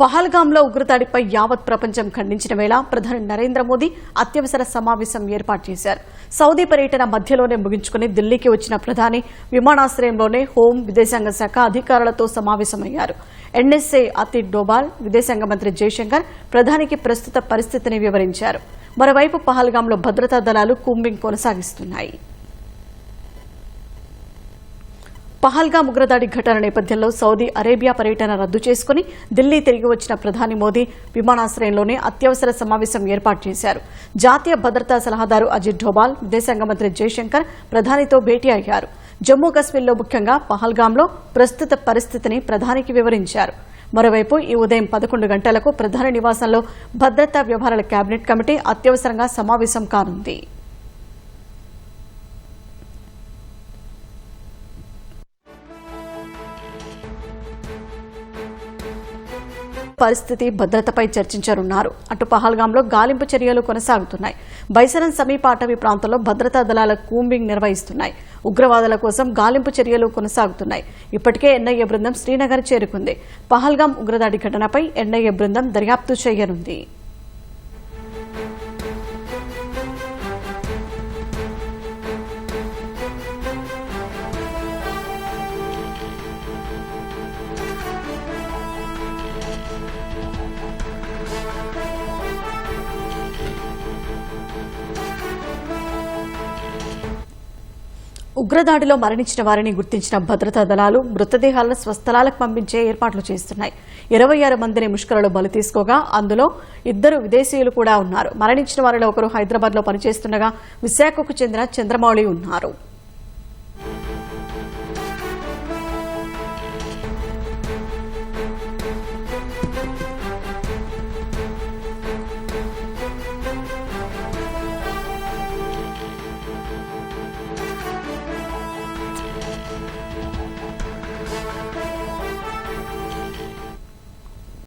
పహల్గాంలో ఉగ్రదాడిపై యావత్ ప్రపంచం ఖండించిన వేళ ప్రధాని నరేంద్ర మోదీ అత్యవసర సమావేశం ఏర్పాటు చేశారు. సౌదీ పర్యటన మధ్యలోనే ముగించుకుని ఢిల్లీకి వచ్చిన ప్రధాని విమానాశ్రయంలోనే హోం విదేశాంగ శాఖ అధికారులతో సమావేశమయ్యారు. ఎన్ఎస్ఏ అతి డోబాల్ విదేశాంగ మంత్రి జయశంకర్ ప్రధానికి ప్రస్తుత పరిస్థితిని వివరించారు. మరోవైపు పహల్గాంలో భద్రతా దళాలు కూంబింగ్ కొనసాగిస్తున్నాయి. పహల్గాం ఉగ్రదాడి ఘటన నేపథ్యంలో సౌదీ అరేబియా పర్యటన రద్దు చేసుకుని ఢిల్లీ తిరిగి వచ్చిన ప్రధాని మోదీ విమానాశ్రయంలోనే అత్యవసర సమావేశం ఏర్పాటు చేశారు. జాతీయ భద్రతా సలహాదారు అజిత్ డోబాల్ విదేశాంగ మంత్రి జయశంకర్ ప్రధానితో భేటీ అయ్యారు. జమ్మూ కశ్మీర్లో ముఖ్యంగా పహల్గాంలో ప్రస్తుత పరిస్థితిని ప్రధానికి వివరించారు. మరోవైపు ఈ ఉదయం పదకొండు గంటలకు ప్రధాని నివాసంలో భద్రతా వ్యవహారాల కేబినెట్ కమిటీ అత్యవసరంగా సమావేశం కానుంది. పరిస్థితి భద్రతపై చర్చించనున్నారు. అటు పహల్గాంలో గాలింపు చర్యలు కొనసాగుతున్నాయి. బైసరన్ సమీప అటవీ ప్రాంతంలో భద్రతా దళాల కూంబింగ్ నిర్వహిస్తున్నాయి. ఉగ్రవాదుల కోసం గాలింపు చర్యలు కొనసాగుతున్నాయి. ఇప్పటికే ఎన్ఐఏ బృందం శ్రీనగర్ చేరుకుంది. పహల్గాం ఉగ్రదాడి ఘటనపై ఎన్ఐఏ బృందం దర్యాప్తు చేయనుంది. ఉగ్రదాడిలో మరణించిన వారిని గుర్తించిన భద్రతా దళాలు మృతదేహాలను స్వస్థలాలకు పంపించే ఏర్పాట్లు చేస్తున్నాయి. ఇరవై ఆరు మందిని ముష్కరలో బలి తీసుకోగా అందులో ఇద్దరు విదేశీయులు కూడా ఉన్నారు. మరణించిన వారిలో ఒకరు హైదరాబాద్లో పనిచేస్తుండగా విశాఖకు చెందిన చంద్రమౌళి ఉన్నారు.